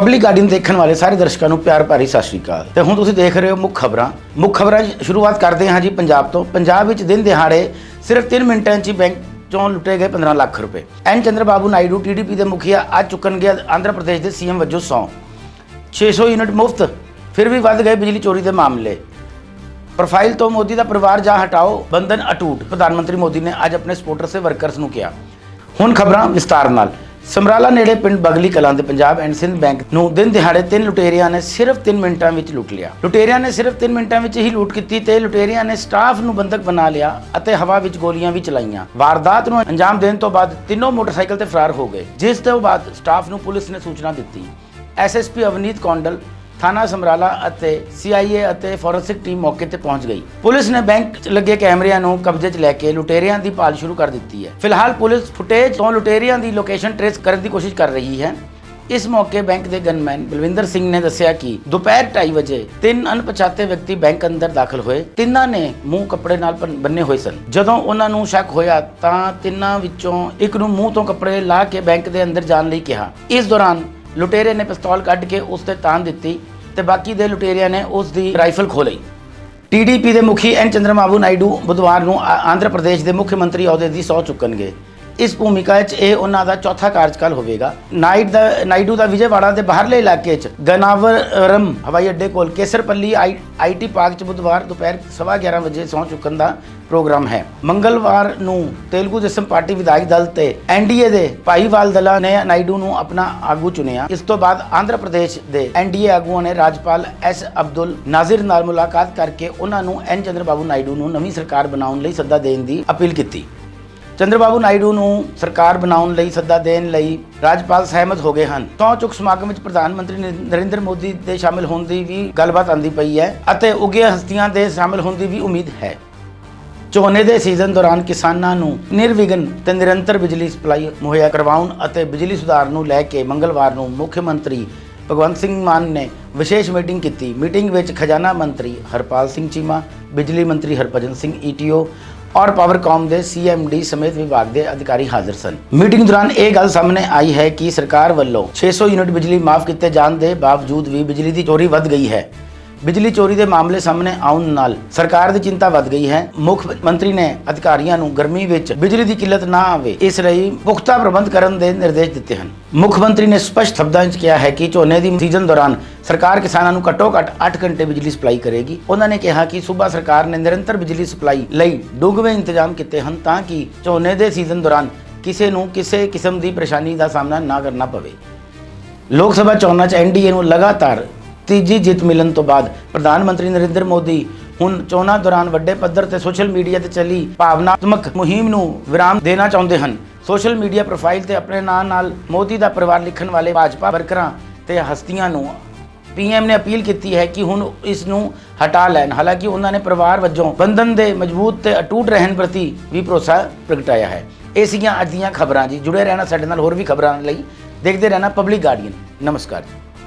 Public garden ਦੇਖਣ ਵਾਲੇ ਸਾਰੇ ਦਰਸ਼ਕਾਂ ਨੂੰ ਪਿਆਰ ਭਰੀ ਸਤਿ ਸ਼੍ਰੀ ਅਕਾਲ। ਤੇ ਹੁਣ ਤੁਸੀਂ ਦੇਖ ਰਹੇ ਹੋ ਮੁੱਖ ਖਬਰਾਂ। ਮੁੱਖ ਖਬਰਾਂ ਸ਼ੁਰੂਆਤ ਕਰਦੇ ਹਾਂ ਜੀ ਪੰਜਾਬ ਤੋਂ। ਪੰਜਾਬ ਵਿੱਚ ਦਿਨ ਦਿਹਾੜੇ ਸਿਰਫ 3 ਮਿੰਟਾਂ 'ਚ ਬੈਂਕ ਚੋਂ ਲੁੱਟੇ ਗਏ 15 ਲੱਖ ਰੁਪਏ। ਐਨ ਚੰਦਰਬਾਬੂ ਨਾਇਡੂ ਟੀਡੀਪੀ ਦੇ ਮੁਖੀਆ ਅੱਜ ਚੁੱਕਣਗੇ ਆਂਧਰਾ ਪ੍ਰਦੇਸ਼ ਦੇ ਸੀਐਮ ਵਜੋਂ ਸੌਂ। 600 ਯੂਨਿਟ ਮੁਫਤ, ਫਿਰ ਵੀ ਵੱਧ ਗਏ ਬਿਜਲੀ ਚੋਰੀ ਦੇ ਮਾਮਲੇ। ਪ੍ਰੋਫਾਈਲ ਤੋਂ ਮੋਦੀ ਦਾ ਪਰਿਵਾਰ ਜਾਂ ਹਟਾਓ, ਬੰਧਨ ਅਟੂਟ, ਪ੍ਰਧਾਨ ਮੰਤਰੀ ਮੋਦੀ ਨੇ ਅੱਜ ਆਪਣੇ ਸਪੋਰਟਰ ਤੇ ਵਰਕਰਸ ਨੂੰ ਕਿਹਾ। ਹੁਣ ਖਬਰਾਂ ਵਿਸਤਾਰ ਨਾਲ। ਸਮਰਾਲਾ ਨੇੜੇ ਪਿੰਡ ਬਗਲੀ ਕਲਾਂ ਦੇ ਪੰਜਾਬ ਐਂਡ ਸਿੰਧ ਬੈਂਕ ਨੂੰ ਦਿਨ ਦਿਹਾੜੇ ਤਿੰਨ ਲੁਟੇਰਿਆਂ ਨੇ ਸਿਰਫ 3 ਮਿੰਟਾਂ ਵਿੱਚ ਲੁੱਟ ਲਿਆ। ਲੁਟੇਰਿਆਂ ਨੇ ਸਿਰਫ 3 ਮਿੰਟਾਂ ਵਿੱਚ ਹੀ ਲੁੱਟ ਕੀਤੀ ਤੇ ਲੁਟੇਰਿਆਂ ਨੇ ਸਟਾਫ ਨੂੰ ਬੰਦਕ ਬਣਾ ਲਿਆ ਅਤੇ ਹਵਾ ਵਿੱਚ ਗੋਲੀਆਂ ਵੀ ਚਲਾਈਆਂ। ਵਾਰਦਾਤ ਨੂੰ ਅੰਜਾਮ ਦੇਣ ਤੋਂ ਬਾਅਦ ਤਿੰਨੋਂ ਮੋਟਰਸਾਈਕਲ ਤੇ ਫਰਾਰ ਹੋ ਗਏ, ਜਿਸ ਤੋਂ ਬਾਅਦ ਸਟਾਫ ਨੂੰ ਪੁਲਿਸ ਨੇ ਸੂਚਨਾ ਦਿੱਤੀ। ਐਸਐਸਪੀ ਅਵਨੀਤ ਕੌਂਡਲ ਥਾਣਾ ਸਮਰਾਲਾ ਅਤੇ ਸੀਆਈਏ ਅਤੇ ਫੋਰੈਂਸਿਕ ਟੀਮ ਮੌਕੇ ਤੇ ਪਹੁੰਚ ਗਈ। ਪੁਲਿਸ ਨੇ ਬੈਂਕ 'ਚ ਲੱਗੇ ਕੈਮਰਿਆਂ ਨੂੰ ਕਬਜ਼ੇ 'ਚ ਲੈ ਕੇ ਲੁਟੇਰਿਆਂ ਦੀ ਭਾਲ ਸ਼ੁਰੂ ਕਰ ਦਿੱਤੀ ਹੈ। ਫਿਲਹਾਲ ਪੁਲਿਸ ਫੁਟੇਜ ਤੋਂ ਲੁਟੇਰਿਆਂ ਦੀ ਲੋਕੇਸ਼ਨ ਟ੍ਰੇਸ ਕਰਨ ਦੀ ਕੋਸ਼ਿਸ਼ ਕਰ ਰਹੀ ਹੈ। ਇਸ ਮੌਕੇ ਬੈਂਕ ਦੇ ਗਨਮੈਨ ਬਲਵਿੰਦਰ ਸਿੰਘ ਨੇ ਦੱਸਿਆ ਕਿ ਦੁਪਹਿਰ 2:30 ਵਜੇ ਤਿੰਨ ਅਣਪਛਾਤੇ ਵਿਅਕਤੀ ਬੈਂਕ ਅੰਦਰ ਦਾਖਲ ਹੋਏ। ਤਿੰਨਾਂ ਨੇ ਮੂੰਹ ਕੱਪੜੇ ਨਾਲ ਬੰਨੇ ਹੋਏ ਸਨ। ਜਦੋਂ ਉਹਨਾਂ ਨੂੰ ਸ਼ੱਕ ਹੋਇਆ ਤਾਂ ਤਿੰਨਾਂ ਵਿੱਚੋਂ ਇੱਕ ਨੂੰ ਮੂੰਹ ਤੋਂ ਕੱਪੜੇ ਲਾ ਕੇ ਬੈਂਕ ਦੇ ਅੰਦਰ ਜਾਣ ਲਈ ਕਿਹਾ। ਇਸ ਦੌਰਾਨ ਲੁਟੇਰੇ ਨੇ ਪਿਸਤੌਲ ਕੱਢ ਕੇ ਉਸ ਤੇ ਤਾਨ ਦਿੱਤੀ ਤੇ ਬਾਕੀ ਦੇ ਲੁਟੇਰਿਆਂ ਨੇ ਉਸ ਦੀ ਰਾਈਫਲ ਖੋਹ ਲਈ। ਟੀਡੀਪੀ ਦੇ ਮੁਖੀ ਐਨ ਚੰਦਰਬਾਬੂ ਨਾਇਡੂ ਬੁੱਧਵਾਰ ਨੂੰ ਆਂਧਰਾ ਪ੍ਰਦੇਸ਼ ਦੇ ਮੁੱਖ ਮੰਤਰੀ ਅਹੁਦੇ ਦੀ ਸਹੁੰ ਚੁੱਕਣਗੇ। ਇਸ ਭੂਮਿਕਾ 'ਚ ਇਹ ਉਹਨਾਂ ਦਾ ਚੌਥਾ ਕਾਰਜਕਾਲ ਹੋਵੇਗਾ। ਨਾਈਟ ਦਾ, ਨਾਇਡੂ ਦਾ ਵਿਜੇਵਾੜਾ ਦੇ ਬਾਹਰਲੇ ਇਲਾਕੇ 'ਚ ਗਨਾਵਰਮ ਹਵਾਈ ਅੱਡੇ ਕੋਲ ਕੇਸਰਪੱਲੀ ਆਈ- ਆਈਟੀ ਪਾਰਕ 'ਚ ਬੁੱਧਵਾਰ ਦੁਪਹਿਰ 11:30 ਵਜੇ ਸਹੁੰ ਚੁੱਕਣ ਦਾ ਪ੍ਰੋਗਰਾਮ ਹੈ। ਮੰਗਲਵਾਰ ਨੂੰ ਤੇਲਗੂ ਦੇਸ਼ਮ ਪਾਰਟੀ ਵਿਧਾਇਕ ਦਲ ਤੇ ਐਨਡੀਏ ਦੇ ਭਾਈਵਾਲ ਦਲਾਂ ਨੇ ਨਾਇਡੂ ਨੂੰ ਆਪਣਾ ਆਗੂ ਚੁਣਿਆ। ਇਸ ਤੋਂ ਬਾਅਦ ਆਂਧਰਾ ਪ੍ਰਦੇਸ਼ ਦੇ ਐਨਡੀਏ ਆਗੂਆਂ ਨੇ ਰਾਜਪਾਲ ਐਸ ਅਬਦੁਲ ਨਾਜ਼ਿਰ ਨਾਲ ਮੁਲਾਕਾਤ ਕਰਕੇ ਉਹਨਾਂ ਨੂੰ ਐਨ ਚੰਦਰਬਾਬੂ ਨਾਇਡੂ ਨੂੰ ਨਵੀਂ ਸਰਕਾਰ ਬਣਾਉਣ ਲਈ ਸੱਦਾ ਦੇਣ ਦੀ ਅਪੀਲ ਕੀਤੀ। ਚੰਦਰਬਾਬੂ ਨਾਇਡੂ ਨੂੰ ਸਰਕਾਰ ਬਣਾਉਣ ਲਈ, ਸੱਦਾ ਦੇਣ ਲਈ ਰਾਜਪਾਲ ਸਹਿਮਤ ਹੋ ਗਏ ਹਨ। ਤੋਂ ਚੁੱਕ ਸਮਾਗਮ ਵਿੱਚ ਪ੍ਰਧਾਨ ਮੰਤਰੀ ਨਰਿੰਦਰ ਮੋਦੀ ਦੇ ਸ਼ਾਮਿਲ ਹੋਣ ਦੀ ਵੀ ਗੱਲਬਾਤ ਆਂਦੀ ਪਈ ਹੈ ਅਤੇ ਉੱਘੀਆਂ ਹਸਤੀਆਂ ਦੇ ਸ਼ਾਮਿਲ ਹੋਣ ਦੀ ਵੀ ਉਮੀਦ ਹੈ। ਝੋਨੇ ਦੇ ਸੀਜ਼ਨ ਦੌਰਾਨ ਕਿਸਾਨਾਂ ਨੂੰ ਨਿਰਵਿਘਨ ਤੇ ਨਿਰੰਤਰ ਬਿਜਲੀ ਸਪਲਾਈ ਮੁਹੱਈਆ ਕਰਵਾਉਣ ਅਤੇ ਬਿਜਲੀ ਸੁਧਾਰ ਨੂੰ ਲੈ ਕੇ ਮੰਗਲਵਾਰ ਨੂੰ ਮੁੱਖ ਮੰਤਰੀ ਭਗਵੰਤ ਸਿੰਘ ਮਾਨ ਨੇ ਵਿਸ਼ੇਸ਼ ਮੀਟਿੰਗ ਕੀਤੀ। ਮੀਟਿੰਗ ਵਿੱਚ ਖਜ਼ਾਨਾ ਮੰਤਰੀ ਹਰਪਾਲ ਸਿੰਘ ਚੀਮਾ, ਬਿਜਲੀ ਮੰਤਰੀ ਹਰਭਜਨ ਸਿੰਘ ਈਟੀਓ ਔਰ ਪਾਵਰਕਾਮ ਦੇ ਸੀਐਮਡੀ ਸਮੇਤ ਵਿਭਾਗ ਦੇ ਅਧਿਕਾਰੀ ਹਾਜ਼ਰ ਸਨ। ਮੀਟਿੰਗ ਦੌਰਾਨ ਇਹ ਗੱਲ ਸਾਹਮਣੇ ਆਈ ਹੈ ਕਿ ਸਰਕਾਰ ਵੱਲੋਂ 600 ਯੂਨਿਟ ਬਿਜਲੀ ਮਾਫ ਕੀਤੇ ਜਾਣ ਦੇ ਬਾਵਜੂਦ ਵੀ ਬਿਜਲੀ ਦੀ ਚੋਰੀ ਵੱਧ ਗਈ ਹੈ। ਬਿਜਲੀ ਚੋਰੀ ਦੇ ਮਾਮਲੇ ਸਾਹਮਣੇ ਆਉਣ ਨਾਲ ਸਰਕਾਰ ਦੀ ਚਿੰਤਾ ਵੱਧ ਗਈ ਹੈ। ਮੁੱਖ ਮੰਤਰੀ ਨੇ ਅਧਿਕਾਰੀਆਂ ਨੂੰ ਗਰਮੀ ਵਿੱਚ ਬਿਜਲੀ ਦੀ ਕਿੱਲਤ ਨਾ ਆਵੇ, ਇਸ ਲਈ ਪੁਖਤਾ ਪ੍ਰਬੰਧ ਕਰਨ ਦੇ ਨਿਰਦੇਸ਼ ਦਿੱਤੇ ਹਨ। ਮੁੱਖ ਮੰਤਰੀ ਨੇ ਸਪਸ਼ਟ ਸ਼ਬਦਾਂ ਵਿੱਚ ਕਿਹਾ ਹੈ ਕਿ ਝੋਨੇ ਦੀ ਸੀਜ਼ਨ ਦੌਰਾਨ ਸਰਕਾਰ ਕਿਸਾਨਾਂ ਨੂੰ ਘੱਟੋ ਘੱਟ 8 ਘੰਟੇ ਬਿਜਲੀ ਸਪਲਾਈ ਕਰੇਗੀ। ਉਹਨਾਂ ਨੇ ਕਿਹਾ ਕਿ ਸੂਬਾ ਸਰਕਾਰ ਨੇ ਨਿਰੰਤਰ ਬਿਜਲੀ ਸਪਲਾਈ ਲਈ ਡੂੰਘਵੇਂ ਇੰਤਜ਼ਾਮ ਕੀਤੇ ਹਨ ਤਾਂ ਕਿ ਝੋਨੇ ਦੇ ਸੀਜ਼ਨ ਦੌਰਾਨ ਕਿਸੇ ਨੂੰ ਕਿਸੇ ਕਿਸਮ ਦੀ ਪਰੇਸ਼ਾਨੀ ਦਾ ਸਾਹਮਣਾ ਨਾ ਕਰਨਾ ਪਵੇ। ਲੋਕ ਸਭਾ ਚੋਣਾਂ 'ਚ ਐਨਡੀਏ ਨੂੰ ਲਗਾਤਾਰ ਤੀਜੀ ਜਿੱਤ ਮਿਲਣ ਤੋਂ ਬਾਅਦ ਪ੍ਰਧਾਨ ਮੰਤਰੀ ਨਰਿੰਦਰ ਮੋਦੀ ਹੁਣ ਚੋਣਾਂ ਦੌਰਾਨ ਵੱਡੇ ਪੱਧਰ ਤੇ ਸੋਸ਼ਲ ਮੀਡੀਆ ਤੇ ਚੱਲੀ ਭਾਵਨਾਤਮਕ ਮੁਹਿੰਮ ਨੂੰ ਵਿਰਾਮ ਦੇਣਾ ਚਾਹੁੰਦੇ ਹਨ। ਸੋਸ਼ਲ ਮੀਡੀਆ ਪ੍ਰੋਫਾਈਲ ਤੇ ਆਪਣੇ ਨਾਂ ਨਾਲ ਮੋਦੀ ਦਾ ਪਰਿਵਾਰ ਲਿਖਣ ਵਾਲੇ ਭਾਜਪਾ ਵਰਕਰਾਂ ਤੇ ਹਸਤੀਆਂ ਨੂੰ ਪੀਐਮ ਨੇ ਅਪੀਲ ਕੀਤੀ ਹੈ ਕਿ ਹੁਣ ਇਸ ਨੂੰ ਹਟਾ ਲੈਣ। ਹਾਲਾਂਕਿ ਉਹਨਾਂ ਨੇ ਪਰਿਵਾਰ ਵਜੋਂ ਬੰਧਨ ਦੇ ਮਜ਼ਬੂਤ ਤੇ ਅਟੂਟ ਰਹਿਣ ਪ੍ਰਤੀ ਵੀ ਭਰੋਸਾ ਪ੍ਰਗਟਾਇਆ ਹੈ। ਇਹ ਸੀਗੀਆਂ ਅੱਜ ਦੀਆਂ ਖਬਰਾਂ ਜੀ। ਜੁੜੇ ਰਹਿਣਾ ਸਾਡੇ ਨਾਲ ਹੋਰ ਵੀ ਖਬਰਾਂ ਲਈ। ਦੇਖਦੇ ਰਹਿਣਾ ਪਬਲਿਕ ਗਾਰਡੀਅਨ ਨਮਸਕਾਰ